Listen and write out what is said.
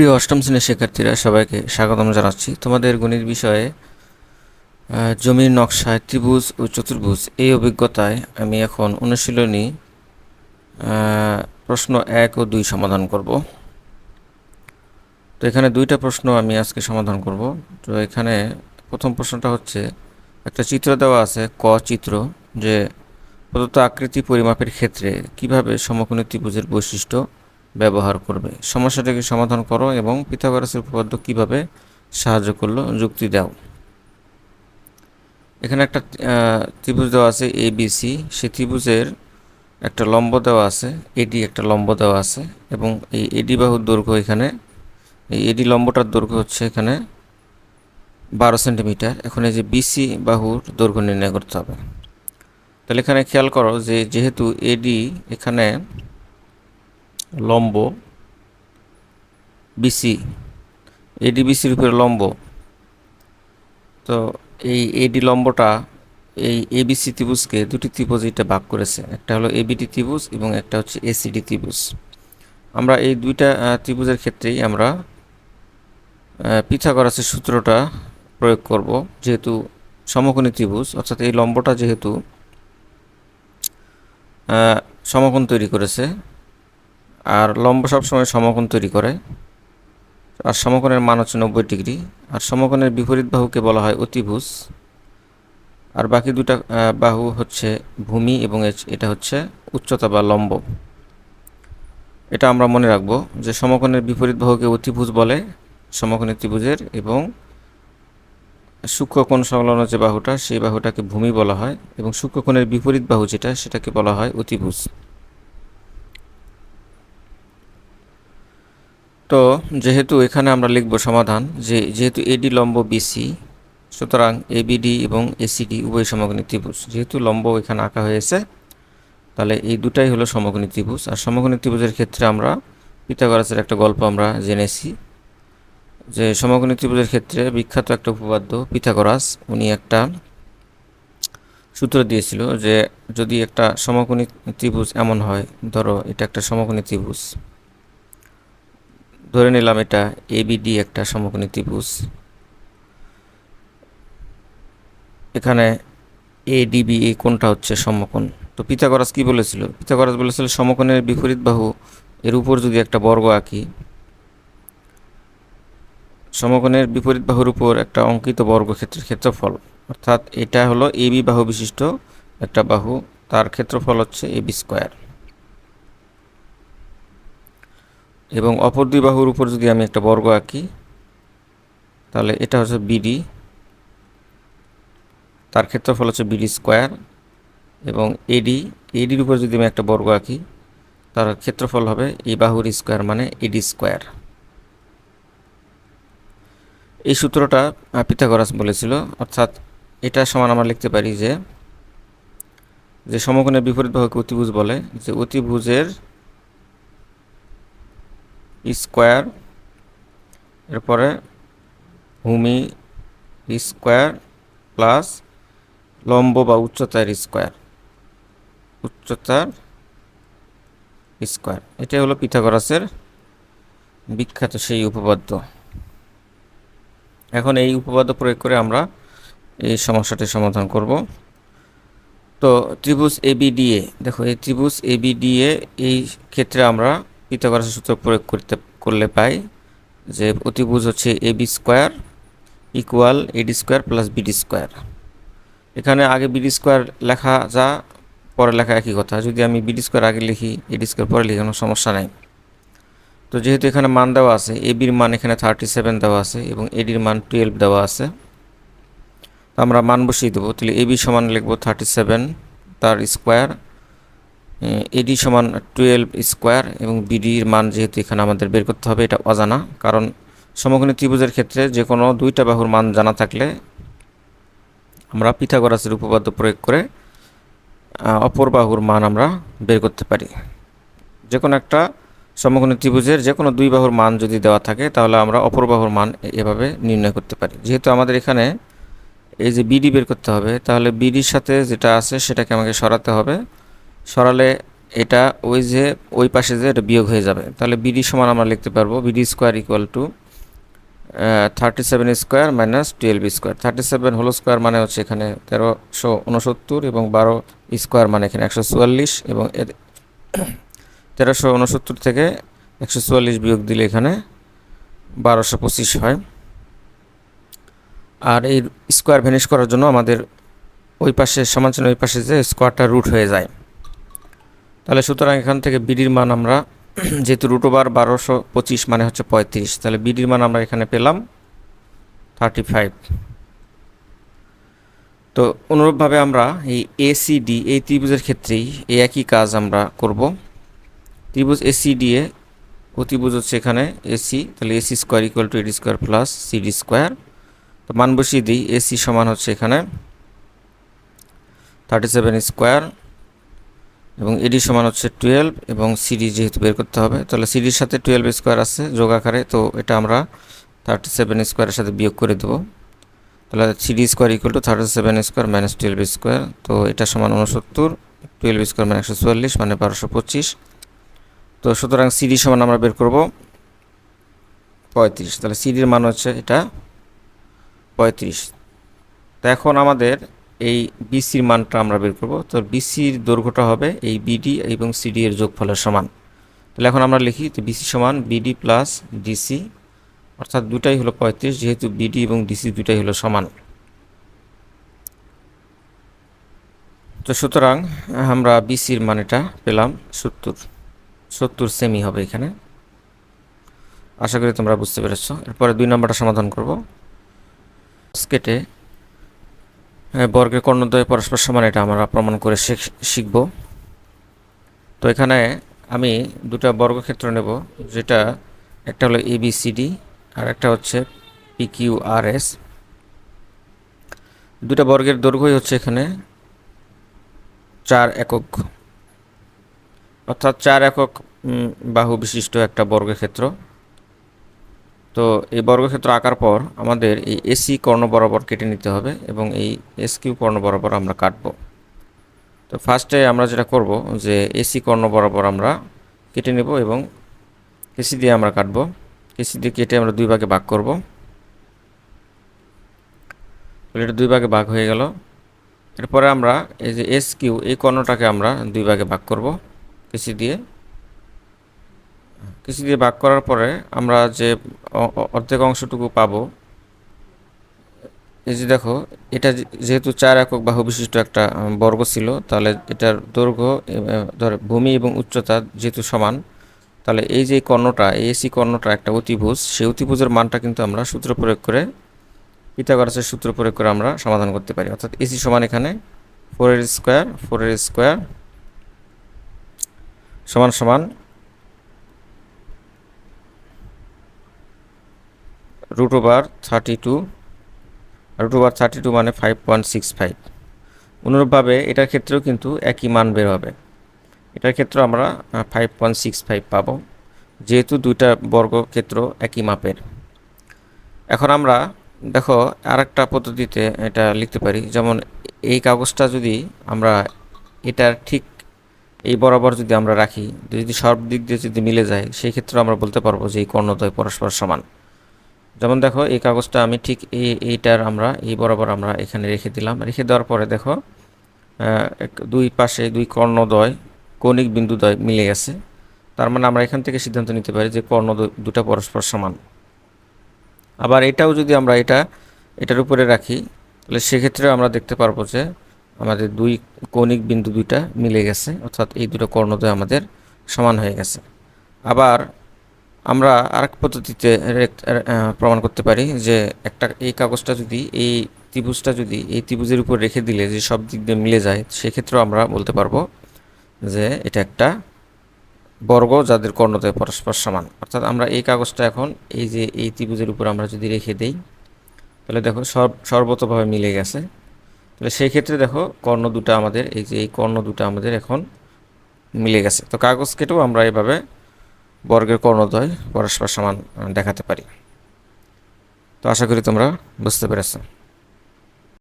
প্রিয় অষ্টম শ্রেণির শিক্ষার্থীরা, সবাইকে স্বাগতম জানাচ্ছি। তোমাদের গণিত বিষয়ে জমির নকশায় ত্রিভুজ ও চতুর্ভুজ এই অভিজ্ঞতায় আমি এখন অনুশীলনী প্রশ্ন এক ও দুই সমাধান করব। তো এখানে দুইটা প্রশ্ন আমি আজকে সমাধান করব। তো এখানে প্রথম প্রশ্নটা হচ্ছে, একটা চিত্র দেওয়া আছে, ক চিত্র, যে প্রদত্ত আকৃতি পরিমাপের ক্ষেত্রে কীভাবে সমকোণী ত্রিভুজের বৈশিষ্ট্য ব্যবহার করবে। সমস্যাটাকে সমাধান করো এবং পিথাগোরাসের উপপাদ্য কীভাবে সাহায্য করল যুক্তি দাও। এখানে একটা ত্রিভুজ দেওয়া আছে এ বি সি সেই ত্রিভুজের একটা লম্ব দেওয়া আছে এডি একটা লম্ব দেওয়া আছে এবং এই এডি বাহুর দৈর্ঘ্য এখানে, এই এডি লম্বটার দৈর্ঘ্য হচ্ছে এখানে বারো সেন্টিমিটার। এখন এই যে বিসি বাহুর দৈর্ঘ্য নির্ণয় করতে হবে। তাহলে এখানে খেয়াল করো যে যেহেতু এডি এখানে লম্ব বিসি এডিবিসির উপরে লম্ব। তো এই এডি লম্বটা এই এবিসি ত্রিভুজকে দুটি ত্রিভুজ এটা ভাগ করেছে। একটা হলো এবিডি ত্রিভুজ এবং একটা হচ্ছে এসিডি ত্রিভুজ। আমরা এই দুইটা ত্রিভুজের ক্ষেত্রেই আমরা পিথাগোরাসের সূত্রটা প্রয়োগ করব, যেহেতু সমকোণী ত্রিভুজ, অর্থাৎ এই লম্বটা যেহেতু সমকোণ তৈরি করেছে আর লম্ব সবসময় সমকোণ তৈরি করে। আর সমকোণের মান হচ্ছে নব্বই ডিগ্রি। আর সমকোণের বিপরীত বাহুকে বলা হয় অতিভুজ। আর বাকি দুটা বাহু হচ্ছে ভূমি এবং এটা হচ্ছে উচ্চতা বা লম্ব। এটা আমরা মনে রাখব যে সমকোণের বিপরীত বাহুকে অতিভুজ বলে, সমকোণী ত্রিভুজের এবং সূক্ষ্মকোণ সংলগ্ন যে বাহুটা, সেই বাহুটাকে ভূমি বলা হয় এবং সূক্ষ্মকোণের বিপরীত বাহু যেটা, সেটাকে বলা হয় অতিভুজ। তো যেহেতু এখানে আমরা লিখব সমাধান, যে যেহেতু এডি লম্ব বিসি সুতরাং এবিডি এবং এসিডি উভয় সমকোণী ত্রিভুজ। যেহেতু লম্ব এখানে আঁকা হয়েছে, তাহলে এই দুটাই হলো সমকোণী ত্রিভুজ। আর সমকোণী ত্রিভুজের ক্ষেত্রে আমরা পিথাগোরাসের একটা গল্প আমরা জেনেছি, যে সমকোণী ত্রিভুজের ক্ষেত্রে বিখ্যাত একটা উপপাদ্য পিথাগোরাস, উনি একটা সূত্র দিয়েছিল যে যদি একটা সমকোণী ত্রিভুজ এমন হয়, ধরো এটা একটা সমকোণী ত্রিভুজ। ধরে নিলাম এটা এবিডি একটা সমকোণী ত্রিভুজ। এখানে এডিবি এই কোণটা হচ্ছে সমকোণ। তো পিথাগোরাস কি বলেছিল? পিথাগোরাস বলেছিল সমকোণের বিপরীত বাহু এর উপর যদি একটা বর্গ আঁকি, সমকোণের বিপরীত বাহুর উপর একটা অঙ্কিত বর্গক্ষেত্রের ক্ষেত্রফল, অর্থাৎ এটা হলো এবি বাহু বিশিষ্ট একটা বাহু, তার ক্ষেত্রফল হচ্ছে এবি স্কোয়ার এবং অপর দুই বাহুর উপর যদি আমি একটা বর্গ আঁকি, তাহলে এটা হচ্ছে বিডি তার ক্ষেত্রফল হচ্ছে বিডি স্কোয়ার এবং এডি এডির উপর যদি আমি একটা বর্গ আঁকি, তার ক্ষেত্রফল হবে এই বাহুর স্কোয়ার মানে এডি স্কোয়ার এই সূত্রটা পিথাগোরাস বলেছিল, অর্থাৎ এটা সমান আমরা লিখতে পারি যে যে সমকোণের বিপরীত বাহুকে অতিভুজ বলে, যে অতিভুজের স্কোয়ার, এরপরে ভূমি স্কোয়ার প্লাস লম্ব বা উচ্চতার স্কোয়ার উচ্চতার স্কোয়ার। এটাই হলো পিথাগোরাসের বিখ্যাত সেই উপপাদ্য। এখন এই উপপাদ্য প্রয়োগ করে আমরা এই সমস্যাটি সমাধান করব। তো ত্রিভুজ এবিডিএ দেখো এই ত্রিভুজ এবিডিএ এই ক্ষেত্রে আমরা পিথাগোরাসের সূত্র প্রয়োগ করতে, করলে পাই যে অতিভুজ হচ্ছে AB square equal AD square plus BD square. এখানে আগে বিডি স্কোয়ার লেখা যা, পরে লেখা একই কথা। যদি আমি বিডি স্কোয়ার আগে লিখি এডি স্কোয়ার পরে লিখি সমস্যা নাই। তো যেহেতু এখানে মান দেওয়া আছে এবির মান এখানে থার্টি সেভেন দেওয়া আছে এবং এডির মান টুয়েলভ দেওয়া আছে, তো আমরা মান বসিয়ে দেবো। তাহলে এবি সমান লিখব থার্টি সেভেন তার স্কোয়ার এডি সমান টুয়েলভ স্কোয়ার এবং বিডির মান যেহেতু এখানে আমাদের বের করতে হবে, এটা অজানা। কারণ সমকোণী ত্রিভুজের ক্ষেত্রে যে কোনো দুইটা বাহুর মান জানা থাকলে আমরা পিথাগোরাসের উপপাদ্য প্রয়োগ করে অপর বাহুর মান আমরা বের করতে পারি। যে কোনো একটা সমকোণী ত্রিভুজের যে কোনো দুই বাহুর মান যদি দেওয়া থাকে, তাহলে আমরা অপর বাহুর মান এভাবে নির্ণয় করতে পারি। যেহেতু আমাদের এখানে এই যে বিডি বের করতে হবে, তাহলে বিডির সাথে যেটা আছে সেটাকে আমাকে সরাতে হবে। সরালে এটা ওই যে, ওই পাশে যে এটা বিয়োগ হয়ে যাবে। তাহলে বিডি সমান আমরা লিখতে পারব BD square equal to thirty seven square minus twelve square thirty seven whole square মানে হচ্ছে এখানে তেরোশো উনসত্তর এবং বারো স্কোয়ার মানে এখানে একশো চুয়াল্লিশ এবং তেরোশো উনসত্তর থেকে একশো চুয়াল্লিশ বিয়োগ দিলে এখানে বারোশো পঁচিশ হয়। আর এই স্কোয়ার ভ্যানিশ করার জন্য আমাদের ওই পাশে, সমান ওই পাশে যে স্কোয়ারটা রুট হয়ে যায়। তাহলে সুতরাং এখান থেকে বিডির মান আমরা, যেহেতু রুট ওভার বারোশো পঁচিশ মানে হচ্ছে পঁয়ত্রিশ, তাহলে বিডির মান আমরা এখানে পেলাম থার্টি ফাইভ তো অনুরূপভাবে আমরা এই এসিডি এই ত্রিভুজের ক্ষেত্রেই এই একই কাজ আমরা করব। ত্রিভুজ এসিডি এ অতিভুজ হচ্ছে এখানে এসি তাহলে AC square equal to AD square plus CD square তো মান বসিয়ে দিই এসি সমান হচ্ছে এখানে থার্টি সেভেন স্কোয়ার এবং এডি সমান হচ্ছে টুয়েলভ এবং সিডি যেহেতু বের করতে হবে, তাহলে সিডির সাথে টুয়েলভ স্কোয়ার আছে যোগ আকারে, তো এটা আমরা থার্টি সেভেন স্কোয়ারের সাথে বিয়োগ করে দেবো। তাহলে CD square equal to thirty seven square minus twelve square তো এটা সমান উনসত্তর টুয়েলভ স্কোয়ার মানে একশো চুয়াল্লিশ মানে বারোশো পঁচিশ। তো সুতরাং সিডি সমান আমরা বের করব পঁয়ত্রিশ, তাহলে সিডির মান হচ্ছে এটা পঁয়ত্রিশ। তো এখন আমাদের এই বিসির মানটা আমরা বের করব। তো বিসির দৈর্ঘ্যটা হবে এই বিডি এবং সিডি এর যোগফলের সমান। তাহলে এখন আমরা লিখি তো বিসি সমান বিডি প্লাস ডিসি অর্থাৎ দুটাই হলো পঁয়ত্রিশ, যেহেতু বিডি এবং ডিসি দুটাই হলো সমান। তো সুতরাং আমরা বিসির মানেটা পেলাম সত্তর সত্তর সেমি হবে এখানে। আশা করি তোমরা বুঝতে পেরেছ। এরপরে দুই নম্বরটা সমাধান করব। স্কেটে বর্গের কর্ণদ্বয় পরস্পর সমান, এটা আমরা প্রমাণ করে শিখব। তো এখানে আমি দুটা বর্গক্ষেত্র নেব, যেটা একটা হলো এবিসিডি আর একটা হচ্ছে পিকিউ আর এস দুটা বর্গের দৈর্ঘ্যই হচ্ছে এখানে চার একক। অর্থাৎ চার একক বাহু বিশিষ্ট একটা বর্গক্ষেত্র। তো এই বর্গক্ষেত্র আঁকার পর আমাদের এই এসি কর্ণ বরাবর কেটে নিতে হবে এবং এই এস কিউ কর্ণ বরাবর আমরা কাটব। তো ফার্স্টে আমরা যেটা করব যে এসি কর্ণ বরাবর আমরা কেটে নেব এবং কেসি দিয়ে আমরা কাটব। কেসি দিয়ে কেটে আমরা দুই ভাগে ভাগ করব। এটা দুই ভাগে ভাগ হয়ে গেল। এরপরে আমরা এই যে এস কিউ এই কর্ণটাকে আমরা দুই ভাগে ভাগ করব কেসি দিয়ে। কিছু দিয়ে ভাগ করার পরে আমরা যে অর্ধেক অংশটুকু পাবো, এই যে দেখো, এটা যেহেতু চার একক বাহু বিশিষ্ট একটা বর্গ ছিল, তাহলে এটার দৈর্ঘ্য ধর, ভূমি এবং উচ্চতা যেহেতু সমান, তাহলে এই যে কর্ণটা এসি কর্ণটা একটা অতিভুজ, সেই অতিভুজের মানটা কিন্তু আমরা সূত্র প্রয়োগ করে, পিথাগোরাসের সূত্র প্রয়োগ করে আমরা সমাধান করতে পারি। অর্থাৎ এসি সমান এখানে ফোর এর স্কোয়ার ফোর এর স্কোয়ার সমান সমান root over thirty two root over thirty two মানে ফাইভ পয়েন্ট সিক্স ফাইভ অনুরূপভাবে এটার ক্ষেত্রেও কিন্তু একই মান বের হবে। এটার ক্ষেত্রে আমরা ফাইভ পয়েন্ট সিক্স ফাইভ পাবো। যেহেতু দুইটা বর্গক্ষেত্র একই মাপের। এখন আমরা, দেখো আর একটা পদ্ধতিতে এটা লিখতে পারি। যেমন এই কাগজটা যদি আমরা এটার ঠিক এই বরাবর যদি আমরা রাখি, যদি সব দিক দিয়ে যদি মিলে যায়, সেই ক্ষেত্রে আমরা বলতে পারব যে এই কর্ণদ্বয় পরস্পর সমান। যেমন দেখো, এই কাগজটা আমি ঠিক এই, এইটার আমরা, এই বরাবর আমরা এখানে রেখে দিলাম। রেখে দেওয়ার পরে দেখো দুই পাশে দুই কর্ণদ্বয়, কৌণিক বিন্দুদ্বয় মিলে গেছে। তার মানে আমরা এখান থেকে সিদ্ধান্ত নিতে পারি যে কর্ণ দুটা পরস্পর সমান। আবার এটাও যদি আমরা এটা, এটার উপরে রাখি, তাহলে সেক্ষেত্রে আমরা দেখতে পারব যে আমাদের দুই কৌণিক বিন্দু দুইটা মিলে গেছে, অর্থাৎ এই দুটো কর্ণদ্বয় আমাদের সমান হয়ে গেছে। আবার আমরা আরেক পদ্ধতিতে প্রমাণ করতে পারি যে একটা, এই কাগজটা যদি, এই ত্রিভুজটা যদি, এই ত্রিভুজের উপর রেখে দিলে যে সব দিক দিয়ে মিলে যায়, সেক্ষেত্রেও আমরা বলতে পারব যে এটা একটা বর্গ যাদের কর্ণতে পরস্পর সমান। অর্থাৎ আমরা এই কাগজটা এখন, এই যে এই ত্রিভুজের উপর আমরা যদি রেখে দেই, তাহলে দেখো সব সর্বতভাবে মিলে গেছে। তাহলে সেই ক্ষেত্রে দেখো কর্ণ দুটা আমাদের, এই যে এই কর্ণ দুটা আমাদের এখন মিলে গেছে। তো কাগজ কেটেও আমরা এভাবে বর্গের কর্ণদ্বয় পরস্পর সমান দেখাতে পারি। তো আশা করি তোমরা বুঝতে পেরেছ।